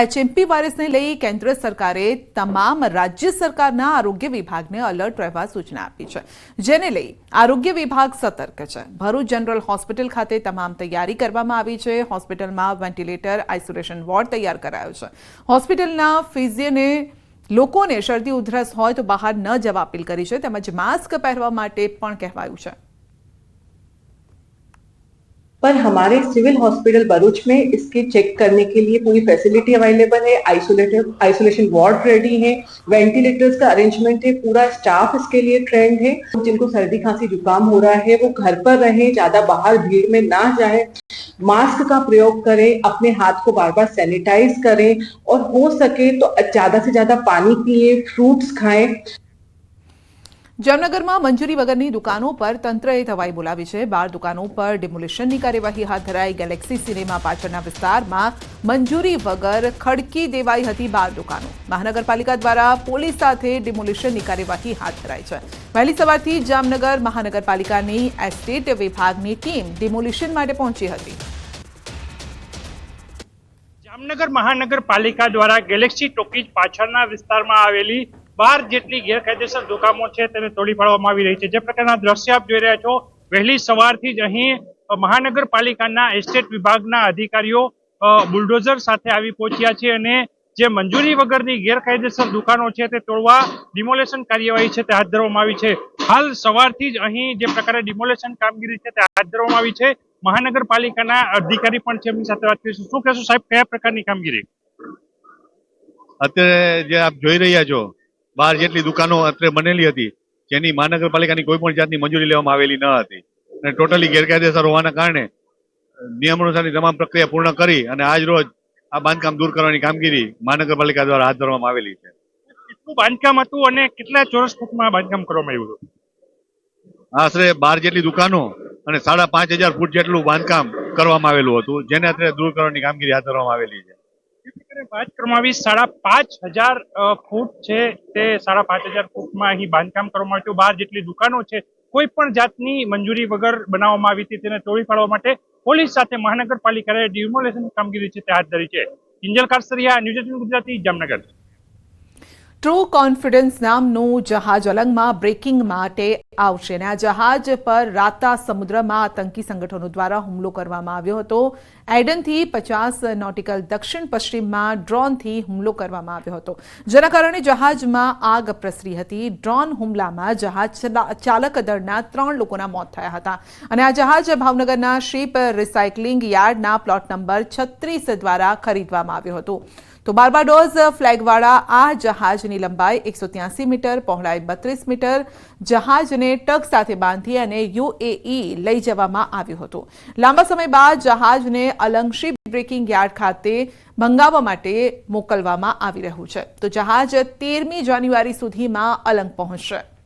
HMP વાયરસને લઈ કેન્દ્ર સરકારે તમામ રાજ્ય સરકારના આરોગ્ય વિભાગને અલર્ટ રહેવા સૂચના આપી છે. જેને લઈ આરોગ્ય વિભાગ સતર્ક છે. ભરૂચ જનરલ હોસ્પિટલ ખાતે તમામ તૈયારી કરવામાં આવી છે. હોસ્પિટલમાં વેન્ટિલેટર, આઇસોલેશન વોર્ડ તૈયાર કરાયો છે. હોસ્પિટલના ફિઝિયને, લોકોને શરદી, ઉધરસ હોય તો બહાર ન જવા અપીલ કરી છે. તેમજ માસ્ક પહેરવા માટે પણ કહેવાયું છે. पर हमारे सिविल हॉस्पिटल भरूच में इसके चेक करने के लिए पूरी फैसिलिटी अवेलेबल है, आइसोलेटेड, आइसोलेशन वार्ड रेडी है, वेंटिलेटर्स का अरेंजमेंट है, पूरा स्टाफ इसके लिए ट्रेंड है। जिनको सर्दी खांसी जुकाम हो रहा है, वो घर पर रहें, ज़्यादा बाहर भीड़ में ना जाए, मास्क का प्रयोग करें, अपने हाथ को बार बार सैनिटाइज करें और हो सके तो ज़्यादा से ज़्यादा पानी पिए, फ्रूट्स खाएँ। જામનગરમાં મંજૂરી વગરની દુકાનો પર તંત્રએ તવાઈ બોલાવી છે. બાર દુકાનો પર ડિમોલિશનની કાર્યવાહી હાથ ધરાઈ. ગેલેક્સી સિનેમા પાછળના વિસ્તારમાં મંજૂરી વગર ખડકી દેવાઈ હતી બાર દુકાનો. મહાનગરપાલિકા દ્વારા પોલીસ સાથે ડિમોલિશનની કાર્યવાહી હાથ ધરાઈ છે. વહેલી સવારથી જામનગર મહાનગરપાલિકાની એસ્ટેટ વિભાગની ટીમ ડિમોલિશન માટે પહોંચી હતી. જામનગર મહાનગરપાલિકા દ્વારા ગેલેક્સી ટોકીજ પાછળના વિસ્તારમાં આવેલી બાર જેટલી ગેરકાયદેસર દુકાનો છે તેને તોડી પાડવામાં આવી રહી છે. જે પ્રકારના દ્રશ્ય આપ જોઈ રહ્યા છો, વહેલી સવારથી જ અહીં મહાનગરપાલિકાના એસ્ટેટ વિભાગના અધિકારીઓ બુલડોઝર સાથે આવી પહોંચ્યા છે અને જે મંજૂરી વગરની ગેરકાયદેસર દુકાનો છે તે તોડવા ડિમોલેશન કાર્યવાહી છે તે હાથ ધરવામાં આવી છે. હાલ સવારથી જ અહીં જે પ્રકારે ડિમોલેશન કામગીરી છે તે હાથ ધરવામાં આવી છે. મહાનગરપાલિકાના અધિકારી પણ છે, એમની સાથે વાત કરીશું. શું કહેશો સાહેબ, કયા પ્રકારની કામગીરી? અત્યારે જે આપ જોઈ રહ્યા છો બાર જેટલી દુકાનો અત્યારે બનેલી હતી જેની મહાનગરપાલિકાની કોઈ પણ જાતની મંજૂરી લેવામાં આવેલી ન હતી. અને ટોટલી ગેરકાયદેસર હોવાના કારણે નિયમ અનુસારની તમામ પ્રક્રિયા પૂર્ણ કરી અને આજ રોજ આ બાંધકામ દૂર કરવાની કામગીરી મહાનગરપાલિકા દ્વારા હાથ ધરવામાં આવેલી છે. કેટલું બાંધકામ હતું અને કેટલા ચોરસ ફૂટમાં બાંધકામ કરવામાં આવ્યું હતું? આશરે બાર જેટલી દુકાનો અને સાડા પાંચ હજાર ફૂટ જેટલું બાંધકામ કરવામાં આવેલું હતું જેને અત્યારે દૂર કરવાની કામગીરી હાથ ધરવામાં આવેલી છે. વાત સાડા પાંચ હજાર ફૂટ છે તે સાડા પાંચ હજાર ફૂટમાં અહીં બાંધકામ કરવામાં આવ્યું. બાર જેટલી દુકાનો છે, કોઈ પણ જાતની મંજૂરી વગર બનાવવામાં આવી હતી તેને તોડી પાડવા માટે પોલીસ સાથે મહાનગરપાલિકાએ ડિમોલેશન કામગીરી છે તે હાથ ધરી છે. Kinjal Karsariya news Gujarati, Jamnagar. True confidence નામનું જહાજ અલંગમાં બ્રેકિંગ માટે આવશે અને આ જહાજ પર રાતા સમુદ્રમાં આતંકી સંગઠનો દ્વારા હુમલો કરવામાં આવ્યો હતો. એડનથી પચાસ નોટિકલ દક્ષિણ પશ્ચિમમાં ડ્રોનથી હુમલો કરવામાં આવ્યો હતો. જેના કારણે જહાજમાં આગ પ્રસરી હતી. ડ્રોન હુમલામાં જહાજ ચાલક દળના ત્રણ લોકોના મોત થયા હતા. અને આ જહાજ ભાવનગરના શિપ રિસાયકલિંગ યાર્ડના પ્લોટ નંબર છત્રીસ દ્વારા ખરીદવામાં આવ્યો હતો. તો બાર્બાડોઝ ફ્લેગવાળા આ જહાજની લંબાઈ એકસો મીટર, પહોળાઈ બત્રીસ મીટર. જહાજને ટગ સાથે બાંધી અને યુએઈ લઈ જવામાં આવ્યું હતું. લાંબા સમય બાદ જહાજને અલંગશી બ્રેકિંગ યાર્ડ ખાતે ભંગાવવા માટે મોકલવામાં આવી રહ્યું છે. તો જહાજ તેરમી જાન્યુઆરી સુધીમાં અલંગ પહોંચશે.